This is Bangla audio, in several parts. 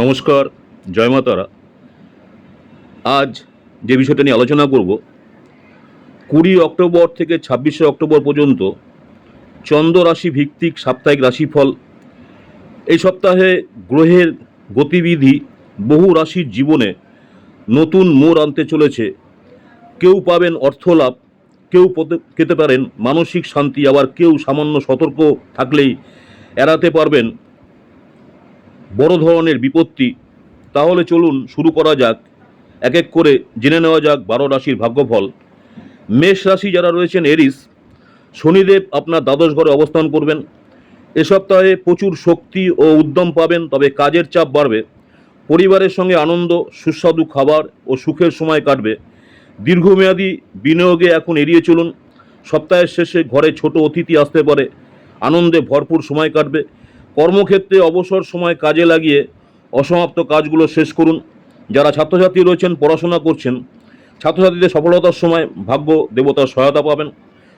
নমস্কার, জয় মা আজ যে বিষয়টা নিয়ে আলোচনা করব, কুড়ি অক্টোবর থেকে ছাব্বিশে অক্টোবর পর্যন্ত চন্দ্র রাশি ভিত্তিক সাপ্তাহিক রাশিফল, এই সপ্তাহে গ্রহের গতিবিধি বহু রাশির জীবনে নতুন মোড় আনতে চলেছে। কেউ পাবেন অর্থলাভ, কেউ পেতে পারেন মানসিক শান্তি, আবার কেউ সামান্য সতর্ক থাকলেই এড়াতে পারবেন বড় ধরনের বিপত্তি, তাহলে চলুন শুরু করা যাক। এক এক করে জেনে নেওয়া যাক বারো রাশির ভাগ্যফল। মেষ রাশি যারা রয়েছেন, এরিস, শনিদেব আপনার দ্বাদশ ঘরে অবস্থান করবেন। এ সপ্তাহে প্রচুর শক্তি ও উদ্যম পাবেন, তবে কাজের চাপ বাড়বে। পরিবারের সঙ্গে আনন্দ, সুস্বাদু খাবার ও সুখের সময় কাটবে। দীর্ঘমেয়াদী বিনিয়োগে এখন এড়িয়ে চলুন। সপ্তাহের শেষে ঘরে ছোট অতিথি আসতে পারে। আনন্দে ভরপুর সময় কাটবে। কর্মক্ষেত্রে অবসর সময় কাজে লাগিয়ে অসমাপ্ত কাজগুলো শেষ করুন। যারা ছাত্রছাত্রী রয়েছেন, পড়াশোনা করছেন, ছাত্রছাত্রীদের সফলতার সময় ভাগ্য দেবতার সহায়তা পাবেন।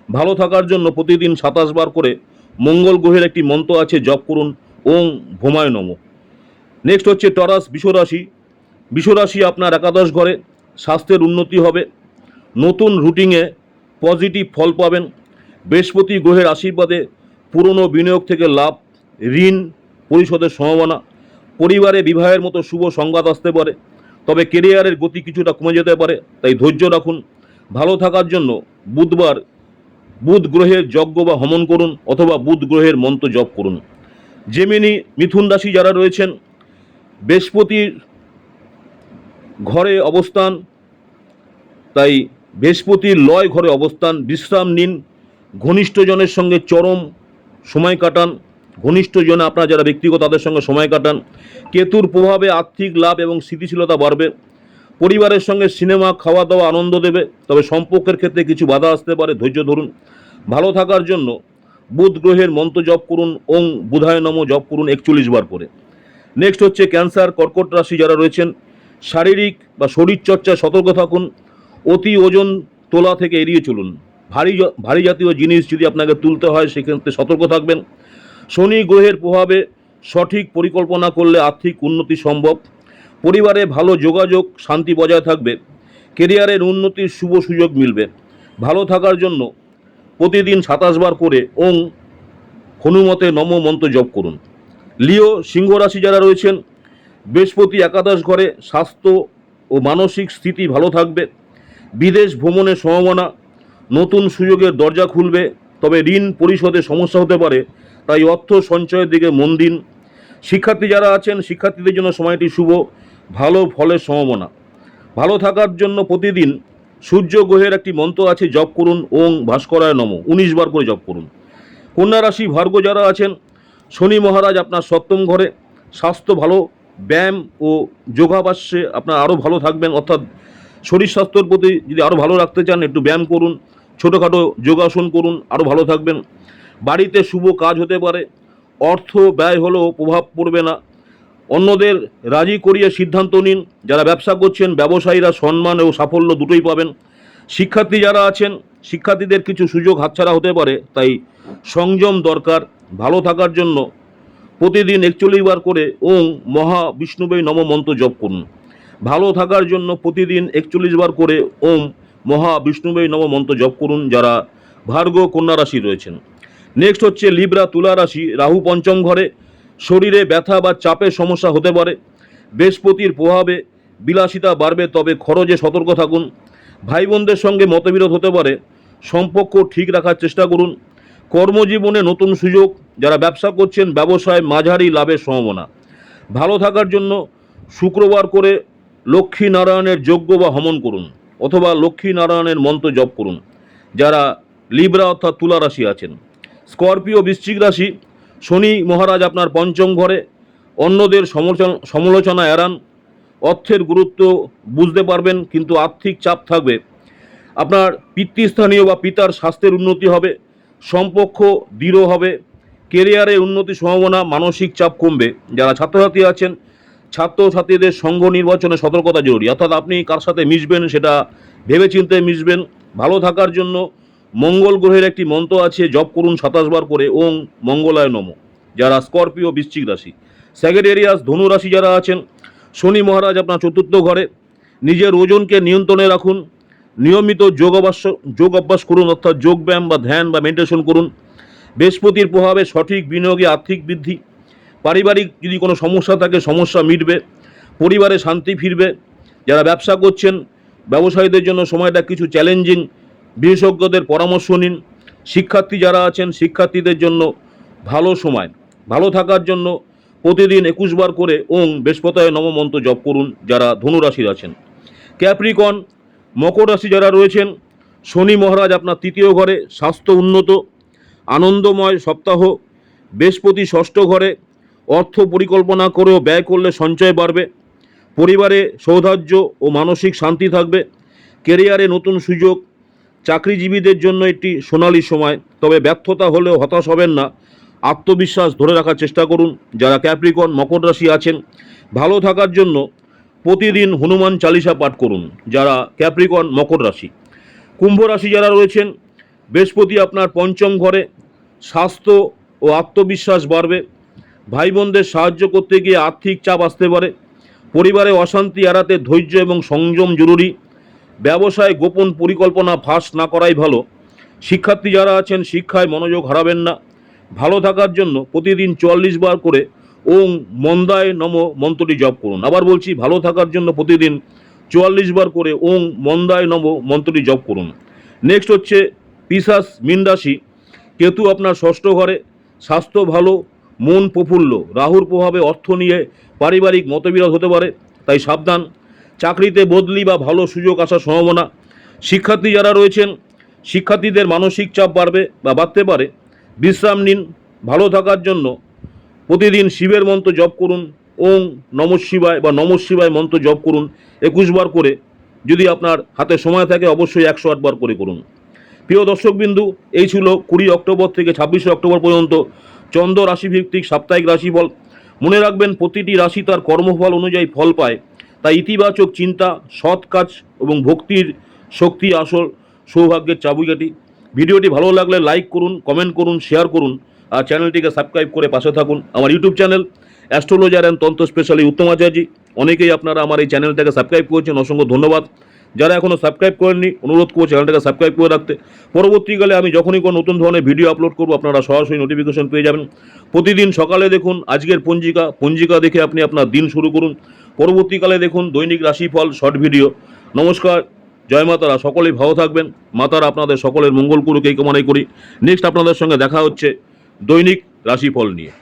ভালো থাকার জন্য প্রতিদিন সাতাশ বার করে মঙ্গল গ্রহের একটি মন্ত্র আছে, জপ করুন। ওং ভোমায় নম। নেক্সট হচ্ছে টরাস বিশ্বরাশি। বিশ্বরাশি আপনার একাদশ ঘরে, স্বাস্থ্যের উন্নতি হবে। নতুন রুটিনে পজিটিভ ফল পাবেন। বৃহস্পতি গ্রহের আশীর্বাদে পুরনো বিনিয়োগ থেকে লাভ। ঋণ পরিশোধের সম্ভাবনা, পরিবারে বিবাহের মতো শুভ সংবাদ আসতে পারে, তবে কেরিয়ারের গতি কিছুটা কমে যেতে পারে, তাই ধৈর্য রাখুন। ভালো থাকার জন্য বুধবার বুধ গ্রহের যজ্ঞ বা হমন করুন অথবা বুধ গ্রহের মন্ত্র জপ করুন। জেমিনি মিথুন রাশি যারা রয়েছেন বৃহস্পতির ঘরে অবস্থান, তাই বৃহস্পতির লয় ঘরে অবস্থান, বিশ্রাম নিন। ঘনিষ্ঠজনের সঙ্গে চরম সময় কাটান। ঘনিষ্ঠজনে আপনার যারা ব্যক্তিগত, তাদের সঙ্গে সময় কাটান। কেতুর প্রভাবে আর্থিক লাভ এবং স্থিতিশীলতা বাড়বে। পরিবারের সঙ্গে সিনেমা খাওয়া দাওয়া আনন্দ দেবে। তবে সম্পর্কের ক্ষেত্রে কিছু বাধা আসতে পারে, ধৈর্য ধরুন। ভালো থাকার জন্য বুধ গ্রহের মন্ত্র জপ করুন, ওং বুধায় নম, জপ করুন একচল্লিশ বার করে। নেক্সট হচ্ছে ক্যান্সার, কর্কট রাশি যারা রয়েছেন, শারীরিক বা শরীরচর্চায় সতর্ক থাকুন। অতি ওজন তোলা থেকে এড়িয়ে চলুন। ভারী ভারী জাতীয় জিনিস যদি আপনাকে তুলতে হয়, সেক্ষেত্রে সতর্ক থাকবেন। শনি গ্রহের প্রভাবে সঠিক পরিকল্পনা করলে আর্থিক উন্নতি সম্ভব। পরিবারে ভালো যোগাযোগ, শান্তি বজায় থাকবে। কেরিয়ারের উন্নতির শুভ সুযোগ মিলবে। ভালো থাকার জন্য প্রতিদিন সাতাশ বার করে ওং হনুমতে নম মন্ত্র জপ করুন। লিও সিংহ রাশি যারা রয়েছেন, বৃহস্পতি একাদশ ঘরে স্বাস্থ্য ও মানসিক স্থিতি ভালো থাকবে। বিদেশ ভ্রমণের সম্ভাবনা, নতুন সুযোগের দরজা খুলবে। তবে ঋণ পরিশোধে সমস্যা হতে পারে। তাই অর্থ সঞ্চয়ের দিকে মন দিন। শিক্ষার্থী যারা আছেন, শিক্ষার্থীদের জন্য সময়টি শুভ, ভালো ফলের সম্ভাবনা। ভালো থাকার জন্য প্রতিদিন সূর্য গ্রহের একটি মন্ত্র আছে, জপ করুন, ওং ভাস্করায় নম, উনিশ বার করে জপ করুন। কন্যা রাশি ভার্গ যারা আছেন, শনি মহারাজ আপনার সপ্তম ঘরে, স্বাস্থ্য ভালো, ব্যায়াম ও যোগাভ্যাসে আপনার আরও ভালো থাকবেন। অর্থাৎ শরীর স্বাস্থ্যের প্রতি যদি আরও ভালো রাখতে চান, একটু ব্যায়াম করুন, ছোটোখাটো যোগাসন করুন, আরও ভালো থাকবেন। বাড়িতে শুভ কাজ হতে পারে, অর্থ ব্যয় হলেও প্রভাব পড়বে না। অন্যদের রাজি করিয়ে সিদ্ধান্ত নিন, যারা ব্যবসা করছেন, ব্যবসায়ীরা সম্মান ও সাফল্য দুটোই পাবেন। শিক্ষার্থী যারা আছেন, শিক্ষার্থীদের কিছু সুযোগ হাতছাড়া হতে পারে, তাই সংযম দরকার। ভালো থাকার জন্য প্রতিদিন একচল্লিশ বার করে ওং মহা বিষ্ণুবৈ নম মন্ত্র জপ করুন। ভালো থাকার জন্য প্রতিদিন একচল্লিশ বার করে ওম মহা বিষ্ণুবৈ নম মন্ত্র জপ করুন, যারা ভার্গ কন্যা রাশি রয়েছেন। নেক্সট হচ্ছে লিব্রা তুলা রাশি, রাহু পঞ্চম ঘরে। শরীরে ব্যথা বা চাপের সমস্যা হতে পারে। বৃহস্পতির প্রভাবে বিলাসিতা বাড়বে, তবে খরচে সতর্ক থাকুন। ভাই বোনদের সঙ্গে মতবিরোধ হতে পারে। সম্পর্ক ঠিক রাখার চেষ্টা করুন। কর্মজীবনে নতুন সুযোগ। যারা ব্যবসা করছেন, ব্যবসায় মাঝারি লাভের সম্ভাবনা। ভালো থাকার জন্য শুক্রবার করে লক্ষ্মী নারায়ণের যজ্ঞ বা হমন করুন, অথবা লক্ষ্মী নারায়ণের মন্ত্র জপ করুন। যারা লিব্রা অর্থাৎ তুলা রাশি আছেন। স্করপিও বৃশ্চিক রাশি, শনি মহারাজ আপনার পঞ্চম ঘরে, অন্যদের সমালোচনা এড়ান। অর্থের গুরুত্ব বুঝতে পারবেন, কিন্তু আর্থিক চাপ থাকবে। আপনার পিতৃস্থানীয় বা পিতার স্বাস্থ্যের উন্নতি হবে সম্পর্ক দৃঢ় হবে, কেরিয়ারে উন্নতি সম্ভাবনা, মানসিক চাপ কমবে। যারা ছাত্রছাত্রী আছেন, ছাত্রছাত্রীদের সঙ্গ নির্বাচনে সতর্কতা জরুরি। অর্থাৎ আপনি কার সাথে মিশবেন সেটা ভেবেচিন্তে মিশবেন। ভালো থাকার জন্য মঙ্গল গ্রহের একটি মন্ত্র আছে, জপ করুন সাতাশ বার করে, ওং মঙ্গলায় নম। যারা স্করপিও, বৃশ্চিক রাশি। স্যাগেটেরিয়াস ধনু রাশি যারা আছেন, শনি মহারাজ আপনার চতুর্থ ঘরে। নিজের ওজনকে নিয়ন্ত্রণে রাখুন। নিয়মিত যোগ অভ্যাস যোগ অভ্যাস করুন, অর্থাৎ যোগব্যায়াম বা ধ্যান বা মেডিটেশন করুন। বৃহস্পতির প্রভাবে সঠিক বিনিয়োগে আর্থিক বৃদ্ধি। পারিবারিক যদি কোনো সমস্যা থাকে, সমস্যা মিটবে। পরিবারে শান্তি ফিরবে। যারা ব্যবসা করছেন, ব্যবসায়ীদের জন্য সময়টা কিছু চ্যালেঞ্জিং বিশেষজ্ঞদের পরামর্শ নিন। শিক্ষার্থী যারা আছেন, শিক্ষার্থীদের জন্য ভালো সময়, ভালো থাকার জন্য প্রতিদিন একুশ বার করে ওং বৃহস্পতায় নব মন্ত্র জপ করুন, যারা ধনুরাশির আছেন। ক্যাপ্রিকন, মকর রাশি যারা রয়েছেন, শনি মহারাজ আপনার তৃতীয় ঘরে, স্বাস্থ্য উন্নত, আনন্দময় সপ্তাহ, বৃহস্পতি ষষ্ঠ ঘরে, অর্থ পরিকল্পনা করেও ব্যয় করলে সঞ্চয় বাড়বে, পরিবারে সৌধার্য ও মানসিক শান্তি থাকবে কেরিয়ারে নতুন সুযোগ চাকরিজীবীদের জন্য একটি সোনালি সময়। তবে ব্যর্থতা হলেও হতাশ হবেন না। আত্মবিশ্বাস ধরে রাখার চেষ্টা করুন। যারা ক্যাপ্রিকন, মকর রাশি আছেন, ভালো থাকার জন্য প্রতিদিন হনুমান চালিসা পাঠ করুন, যারা ক্যাপ্রিকন, মকর রাশি। কুম্ভ রাশি যারা রয়েছেন, বৃহস্পতি আপনার পঞ্চম ঘরে, স্বাস্থ্য ও আত্মবিশ্বাস বাড়বে। ভাই বোনদের সাহায্য করতে গিয়ে আর্থিক চাপ আসতে পারে। পরিবারে অশান্তি এড়াতে ধৈর্য এবং সংযম জরুরি। ব্যবসায় গোপন পরিকল্পনা ফাঁস না করাই ভালো। শিক্ষার্থী যারা আছেন, শিক্ষায় মনোযোগ হারাবেন না। ভালো থাকার জন্য প্রতিদিন চুয়াল্লিশ বার করে ওং মন্দায় নম মন্ত্রটি জপ করুন। আবার বলছি, ভালো থাকার জন্য প্রতিদিন চুয়াল্লিশ বার করে ওং মন্দায় নম মন্ত্রটি জপ করুন। নেক্সট হচ্ছে পিসাস মিন রাশি কেতু আপনার ষষ্ঠ ঘরে। স্বাস্থ্য ভালো, মন প্রফুল্ল। রাহুর প্রভাবে অর্থ নিয়ে পারিবারিক মতবিরোধ হতে পারে, তাই সাবধান। চাকরিতে বদলি বা ভালো সুযোগ আসার সম্ভাবনা। শিক্ষার্থী যারা রয়েছেন, শিক্ষার্থীদের মানসিক চাপ বাড়বে বা বাড়তে পারে। বিশ্রাম নিন, ভালো থাকার জন্য প্রতিদিন শিবের মন্ত্র জপ করুন ওং নম শিবায় বা নম শিবায় মন্ত্র জপ করুন একুশ বার করে। যদি আপনার হাতে সময় থাকে, অবশ্যই একশো আট বার করে করুন। প্রিয় দর্শকবিন্দু, এই ছিল কুড়ি অক্টোবর থেকে ছাব্বিশে অক্টোবর পর্যন্ত চন্দ্র রাশিভিত্তিক সাপ্তাহিক রাশিফল। মনে রাখবেন, প্রতিটি রাশি তার কর্মফল অনুযায়ী ফল পায়। তাই ইতিবাচক চিন্তা, সৎ কাজ এবং ভক্তির শক্তি আসল সৌভাগ্যের চাবিকাঠি। ভিডিওটি ভালো লাগলে লাইক করুন কমেন্ট করুন শেয়ার করুন আর চ্যানেলটিকে সাবস্ক্রাইব করে পাশে থাকুন। আমার YouTube channel astrologer and tantra specially Uttam Acharya. অনেকেই আপনারা আমার এই চ্যানেলটাকে সাবস্ক্রাইব করেছেন, অসংখ্য ধন্যবাদ। যারা এখনও সাবস্ক্রাইব করেননি, অনুরোধ করব চ্যানেলটাকে সাবস্ক্রাইব করে রাখতে। পরবর্তীকালে আমি যখনই কোনো নতুন ধরনের ভিডিও আপলোড করব, আপনারা সরাসরি নোটিফিকেশন পেয়ে যাবেন। প্রতিদিন সকালে দেখুন, আজকের পঞ্জিকা। পঞ্জিকা দেখে আপনি আপনার দিন শুরু করুন। পরবর্তীকালে দেখুন দৈনিক রাশিফল শর্ট ভিডিও নমস্কার, জয় মাতারা, সকলেই ভালো থাকবেন। মাতারা, আপনাদের সকলের মঙ্গল করুক, এই কামনাই করি। নেক্সট আপনাদের সঙ্গে দেখা হচ্ছে দৈনিক রাশিফল নিয়ে।